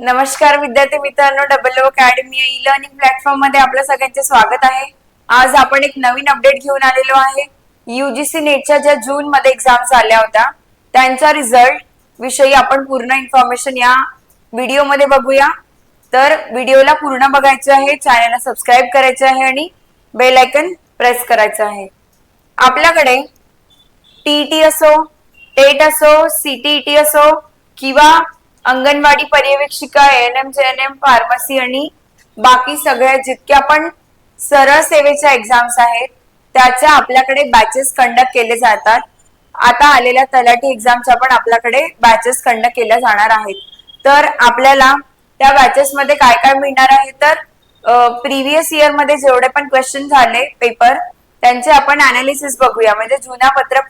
नमस्कार विद्यार्थी मित्रांनो double O academy e learning प्लॅटफॉर्ममध्ये आपलं सगळ्यांचे स्वागत आहे. आज आपण एक नवीन अपडेट घेऊन आलेलो आहे. युजीसी नेटच्या ज्या जून मध्ये एक्झाम झाल्या होत्या त्यांचा रिझल्ट विषयी आपण पूर्ण इन्फॉर्मेशन या व्हिडिओमध्ये बघूया. तर व्हिडिओला पूर्ण बघायचं आहे चॅनलला सबस्क्राईब करायचं आहे आणि बेल आयकन प्रेस करायचं आहे. आपल्याकडे टीईटी असो टेट असो सीटीईटी असो किंवा anganwadi पर्यवेक्षिका N M J N M pharmacy आणि बाकी सगळ्या जितक्या पण सरळ सेवेच्या एक्झाम्स आहेत त्याच्या आपल्याकडे बॅचेस कंडक्ट केले जातात. आता आलेल्या तलाठी एक्झामच्या पण आपल्याकडे बॅचेस कंडक्ट केल्या जाणार आहेत. तर आपल्याला त्या बॅचेस मध्ये काय काय मिळणार आहे तर प्रिव्हियस इयरमध्ये जेवढे पण क्वेश्चन झाले पेपर त्यांचे आपण अनालिसिस बघूया. म्हणजे जुन्या पत्र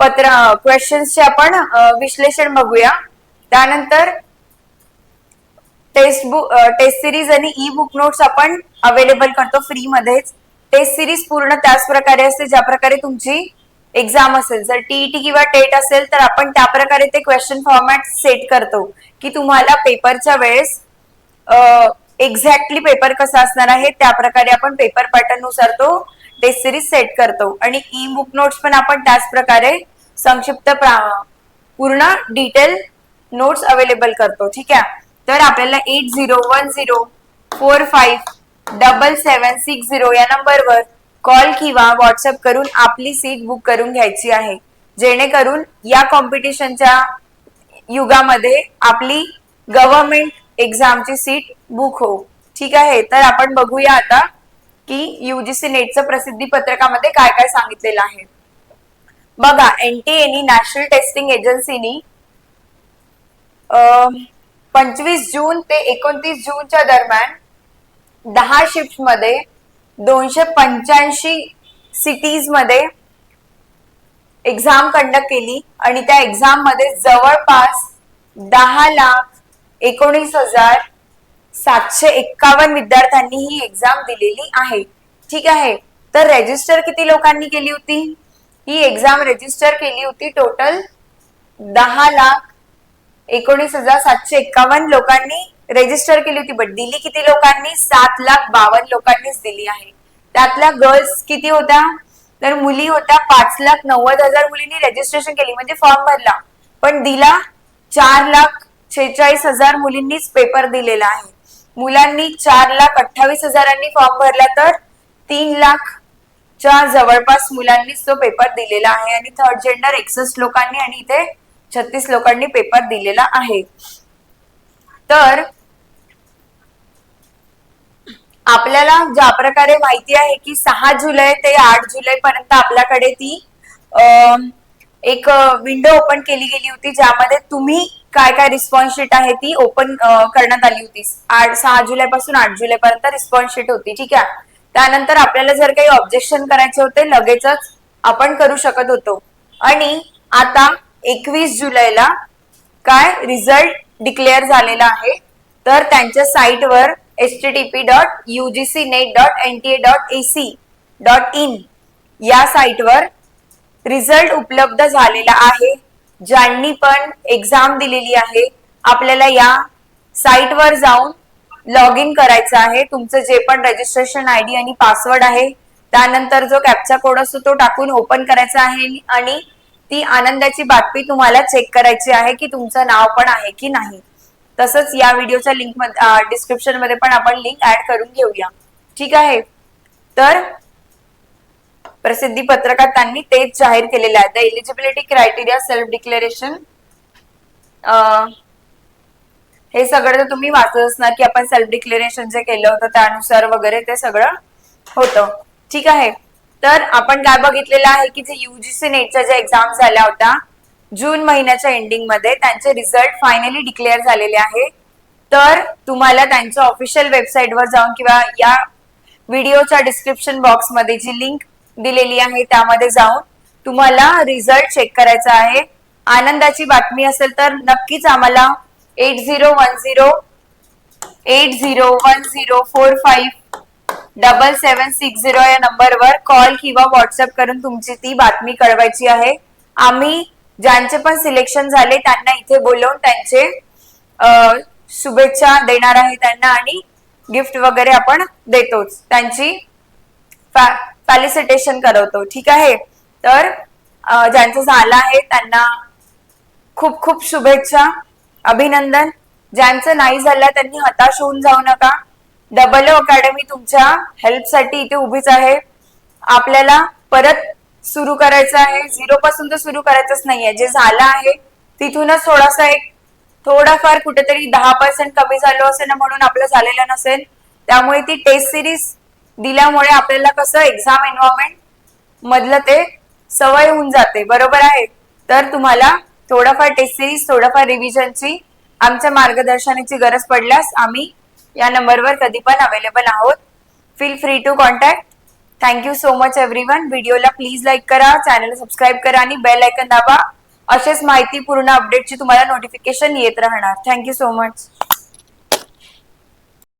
पत्र क्वेश्चन्सचे आपण विश्लेषण बघूया. त्यानंतर टेस्ट बुक टेस्ट सिरीज आणि ई बुक नोट्स आपण अवेलेबल करतो फ्री मध्येच. टेस्ट सिरीज पूर्ण त्याच प्रकारे असते ज्या प्रकारे तुमची एक्झाम असेल. जर टीईटी किंवा टेट असेल तर आपण त्या प्रकारे ते क्वेश्चन फॉर्मॅट सेट करतो की तुम्हाला पेपरच्या वेळेस एक्झॅक्टली पेपर कसा असणार आहे त्या प्रकारे आपण पेपर पॅटर्ननुसार तो टेस्ट सिरीज सेट करतो. आणि ई बुक नोट्स पण आपण त्याच प्रकारे संक्षिप्त पूर्ण डिटेल नोट्स अवेलेबल करतो ठीक आहे? तर आपल्याला eight zero one zero four five double seven six zero या नंबरवर कॉल किंवा व्हॉट्सअप करून आपली सीट बुक करून घ्यायची आहे. जेणेकरून या कॉम्पिटिशनच्या युगामध्ये आपली गव्हर्नमेंट एक्झामची सीट बुक हो. ठीक आहे? तर आपण बघूया आता की युजीसी नेटचं प्रसिद्धी पत्रकामध्ये काय काय सांगितलेलं आहे. बघा एनटीएनी नॅशनल टेस्टिंग एजन्सीनी पंचवीस जून ते एकोणतीस जूनच्या दरम्यान दहा शिफ्टमध्ये दोनशे पंच्याऐंशी सिटीजमध्ये एक्झाम कंडक्ट केली आणि त्या एक्झाममध्ये जवळपास दहा लाख एकोणीस हजार सातशे एक्कावन्न विद्यार्थ्यांनी ही एक्झाम दिलेली आहे. ठीक आहे? तर रेजिस्टर किती लोकांनी केली होती? ही एक्झाम रेजिस्टर केली होती टोटल दहा लाख एकोणीस हजार सातशे एक्कावन्न लोकांनी रेजिस्टर केली होती बट दिली किती लोकांनी? सात लाख बावन्न लोकांनीच दिली आहे. त्यातल्या गर्ल्स किती होत्या? तर मुली होत्या पाच लाख नव्वद हजार मुलींनी रेजिस्ट्रेशन केली म्हणजे फॉर्म भरला. पण दिला चार लाख छेचाळीस हजार मुलींनीच पेपर दिलेला आहे. मुलांनी चार लाख अठ्ठावीस हजारांनी फॉर्म भरला तर तीन लाख च्या जवळपास मुलांनीच तो पेपर दिलेला आहे. आणि थर्ड जेंडर एकसष्ट लोकांनी आणि इथे छत्तीस लोकांनी पेपर दिलेला आहे. तर आपल्याला ज्या प्रकारे माहिती आहे की सहा जुलै ते आठ जुलै पर्यंत आपल्याकडे ती एक विंडो ओपन केली गेली होती ज्यामध्ये तुम्ही काय काय रिस्पॉन्स शीट आहे ती ओपन करण्यात आली होती. आठ सहा जुलै पासून आठ जुलै पर्यंत रिस्पॉन्स शीट होती ठीक आहे? त्यानंतर आपल्याला जर काही ऑब्जेक्शन करायचे होते लगेचच आपण करू शकत होतो. आणि आता एकवीस जुलैला काय रिझल्ट डिक्लेअर झालेला आहे तर त्यांच्या साईटवर H T T P dot U G C net dot N T A dot A C dot in या साईटवर रिझल्ट उपलब्ध झालेला आहे. ज्यांनी पण एक्झाम दिलेली आहे आपल्याला या साईटवर जाऊन लॉग इन करायचं आहे. तुमचं जे पण रजिस्ट्रेशन आय डी आणि पासवर्ड आहे त्यानंतर जो कॅपचा कोड असतो तो टाकून ओपन करायचा आहे आणि ती आनंदाची बातमी तुम्हाला चेक करायची आहे की तुमचं नाव पण आहे की नाही. तसंच या व्हिडिओच्या लिंकमध्ये डिस्क्रिप्शनमध्ये पण आपण लिंक ऍड करून घेऊया. ठीक आहे? तर प्रसिद्धी पत्रकात त्यांनी तेच जाहीर केलेलं आहे. The eligibility criteria self declaration हे सगळं तर तुम्ही वाचत असणार की आपण सेल्फ डिक्लेरेशन जे केलं होतं त्यानुसार वगैरे ते सगळं होतं. ठीक आहे? तर आपण काय बघितलेलं आहे की जे युजीसी नेटच्या ज्या एक्झाम झाल्या होत्या जून महिन्याच्या एंडिंगमध्ये त्यांचे रिझल्ट फायनली डिक्लेअर झालेले आहे. तर तुम्हाला त्यांच्या ऑफिशियल वेबसाईटवर जाऊन किंवा या व्हिडिओच्या डिस्क्रिप्शन बॉक्समध्ये जी लिंक दिलेली आहे त्यामध्ये जाऊन तुम्हाला रिझल्ट चेक करायचा आहे. आनंदाची बातमी असेल तर नक्कीच आम्हाला eight zero one zero eight zero one zero four five double seven six zero या नंबरवर कॉल किंवा व्हॉट्सअप करून तुमची ती बातमी कळवायची आहे. आम्ही ज्यांचे पण सिलेक्शन झाले त्यांना इथे बोलवून त्यांचे शुभेच्छा देणार आहे त्यांना आणि गिफ्ट वगैरे आपण देतोच. त्यांची फॅलिसिटेशन करवतो. ठीक आहे? तर ज्यांचं झालं आहे त्यांना खूप खूप शुभेच्छा अभिनंदन. ज्यांचं नाही झालं त्यांनी हताश होऊन जाऊ नका. डबल अकॅडमी तुमच्या हेल्पसाठी इथे उभीच आहे. आपल्याला परत सुरू करायचं आहे. झिरो पासून तर सुरू करायचंच नाहीये. जे झालं आहे तिथूनच थोडासा एक थोडाफार कुठेतरी दहा पर्सेंट कमी झालो असेल ना म्हणून आपलं झालेलं नसेल. त्यामुळे ती टेस्ट सिरीज दिल्यामुळे आपल्याला कसं एक्झाम एन्व्हायरमेंट मधलं ते सवय होऊन जाते. बरोबर आहे? तर तुम्हाला थोडंफार टेस्ट सिरीज थोडंफार रिव्हिजनची आमच्या मार्गदर्शनाची गरज पडल्यास आम्ही या नंबरवर कधी पण अवेलेबल आहोत. Feel free to contact thank you so much everyone व्हिडिओला प्लीज लाईक करा चॅनल सबस्क्राईब करा आणि बेल आयकन दाबा. असेच माहितीपूर्ण अपडेटची तुम्हाला नोटिफिकेशन येत राहणार. Thank you so much